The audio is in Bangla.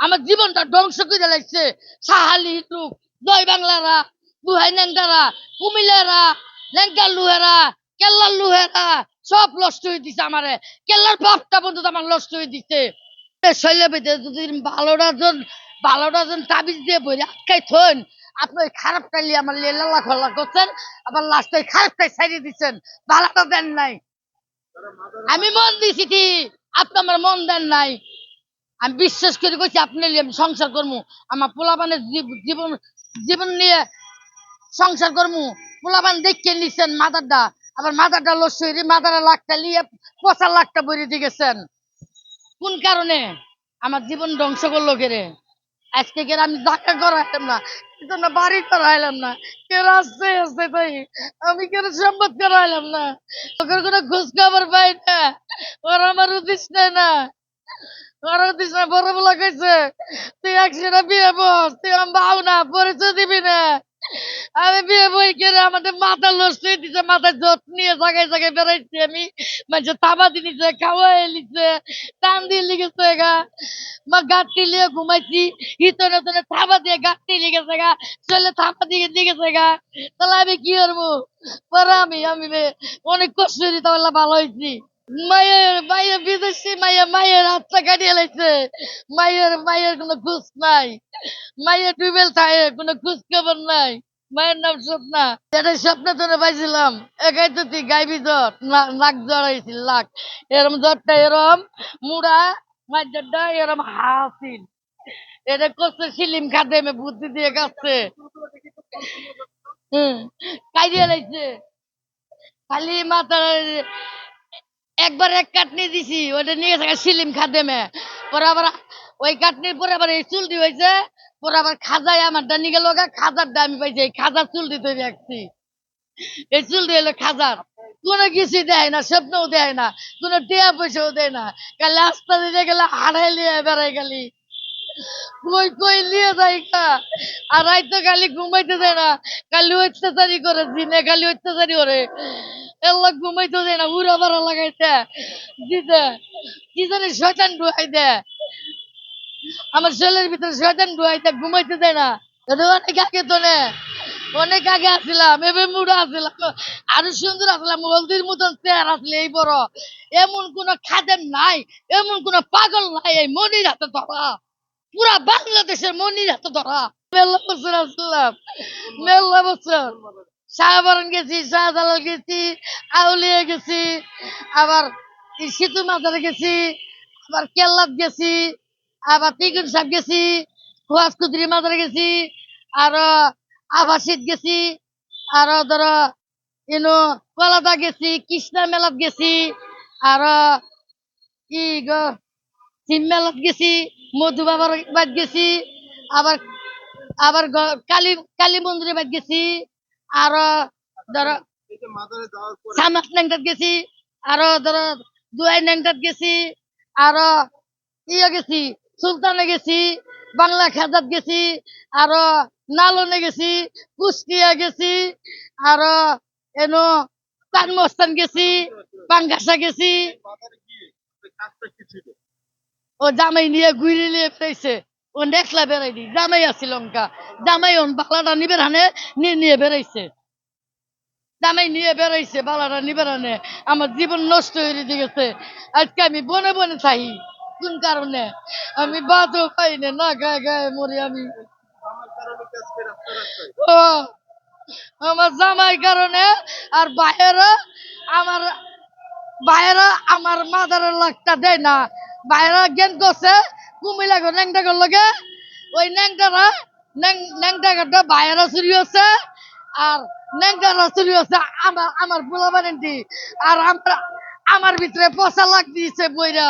আমার জীবনটা ধ্বংস করে লাগছে সাহালি লোক জয় বাংলারা, বুহাই ন্যাংটারা কুমিল্লারা ল্যাংটার লুহেরা, কেল্লার লুহেরা, সব নষ্ট হয়ে দিছে আমারে। কেল্লার বাপটা পর্যন্ত আমার নষ্ট হয়ে দিছে। যদি ভালোটা জন ভালোটা জন তাবিজ দিয়ে বই আটকাই থন আপনি ওই খারাপটা আমার লিয়ে লাল্লা খল্লা করছেন, আবার লাস্টে খারাপটাই ছাড়িয়ে দিচ্ছেন ভালোটা দেন নাই। আমি মন দিছি কি? আপনি আমার মন দেন নাই। আমি বিশ্বাস করে কইছি, আপনি আমি সংসার করব আমার পোলাপানের জীব- জীবন জীবন নিয়ে সংসার করব পোলাপান দেখিয়ে নিছেন মাথারটা আবার মাথারটা লস হয়ে মাথার লাখটা নিয়ে পচা লাখটা বইরে দিয়ে গেছেন। কোন কারণে? আমার জীবন ধ্বংস করল কেরে আজকে কেন আমি দেখা করাইলাম না। কিন্তু না বাড়ি করাইলাম না। কেন আসতে আসতে তাই আমি কেন সম্পদ করাইলাম না? ওদের কোনো খোঁজ খবর পাই না। ওরা আমার উদ্দেশ্য না। ওরা উদ্দেশ্য বড় বলা কইছে, তুই একসাথে বিয়ে বস, তুই আমি বাউ না, পরিচয় দিবি না। আমি বিয়ে বই করে আমাদের মাথা হয়ে দিছে মাথা জট নিয়ে জায়গায় জায়গায় বেড়াইছি আমি। মানে তাবা দিনিছে খাওয়াই লিছে টান দিয়ে লিগেছে গা। মা গাঁটটি লিয়ে ঘুমাইছি, হিতনে তনে থাবা দিয়ে গাঁটটি লিগেছে গা, চলে থাবা দিয়ে লিগেছে গা। তাহলে আমি কি করব? পরে আমি আমি অনেক কষ্ট করি তাহলে ভালো হয়েছি। মায়ের মায়ের বিদেশি মায়ের মায়ের হাতটা কাটিয়ে লাইছে। মায়ের মায়ের কোনো খোঁজ নাই। মায়ের টুবেল থাকে কোনো খোঁজ নাই। মায়ের নাম এরম জ্বরটা এরম মুড়া মাঝটা এরম হাসিল। এটা করছে সিলিম খাদে মে বুদ্ধি দিয়ে কাটছে হম কাইদিয়ে লাইছে। খালি মাথা একবার এক কাটনি দিছি ওটা নিয়ে গেছে সিলিম খাদেমে। পরে আবার ওই কাটনির পরে আবার এই চুলটি হয়েছে পরে আবার খাজাই আমারটা নিয়ে গেল খাজার দামি পাইছে, এই খাজার চুলটি তৈরি রাখছি এই চুল চুলটি হলো খাজার। কোনো কিছু দেয় না, স্বপ্নও দেয় না, কোনো টিয়া পয়সাও দেয় না। কালি আস্তে দিতে গেলে হাড়াই লিয়ে বেড়াই গেলি। কই কই লিয়ে যাই কা আর রাইতো খালি ঘুমাইতে দেয় না। খালি অত্যাচারি করে, দিনে খালি অত্যাচারি করে। এল্লা ঘুমাইতে না, উড়া বাড়া লাগাইতে দিতে কি জানি শয়তান ঢুকাই দে। আমার ছেলের ভিতরে শয়তান ঢুকাই দেয় ঘুমাইতে দেয় না। অনেক আগে তো নে, অনেক আগে আসছিলাম এবার মুড়া আসছিলাম আরও সুন্দর আসলাম, হলদির মতন চেয়ার আসলে এই বড়। এমন কোন খাদেম নাই, এমন কোন পাগল নাই এই মনির হাতে ধরা। পুরা বাংলাদেশের মনির হাতে ধরা। মেলা বছর আসলাম মেলা বছর। শাহবারণ গেছি, শাহজালাল গেছি, আউলিয়া গেছি, আবার সেতু মাজারে গেছি, আবার কেল্লাত গেছি, আবার তিগুন সাহেব গেছি কুদরি মাজারে গেছি, আরও আবাসিত গেছি, আরও ধরো, ইনো কলাদা গেছি, কৃষ্ণা মেলাত গেছি, আরও কি গো, সিম মেলাত গেছি, মধু বাবার বাদ গেছি, আবার আবার কালী কালী মন্দিরে বাদ গেছি আরও ধরো সামাত ন্যাংটাত গেছি আরও ধরো দুয়াই ন্যাংটাত গেছি আরও ইয়ে গেছি সুলতানে গেছি বাংলা খেজাত গেছি আরও নালনে গেছি কুষ্টিয়া গেছি আরও এনো চানমস্তান গেছি পাঙ্গাসা গেছি। ও জামাই নিয়ে ঘুরে নিয়ে ফেরেছে ও নেকলা বেড়াইনি জামাই আছে লঙ্কা। জামাই ওন বালাটা নিবে হানে নিয়ে বেড়াইছে। জামাই নিয়ে বেড়াইছে, বালাটা নিবে হানে আমার জীবন নষ্ট হয়ে গেছে। আজকে আমি বনে বনে চাই। কোন কারণে? আমি বাদও পাই না না গায়ে গায়ে মরি আমি। ও, আমার জামাই কারণে আর বাইরে আমার বাইরে আমার মাদারের লাখটা দেয় না। বাইরে জ্ঞান করছে কুমিল্লা গো ন্যাংটা লগে। ওই ন্যাংটারা ন্যাংটা বাইরা চুরি হচ্ছে। আর ন্যাংটারা চুরি হচ্ছে আমার আমার পোলা বারেন্টি আর আমরা আমার ভিতরে পচা লাগ দিয়েছে বইরা।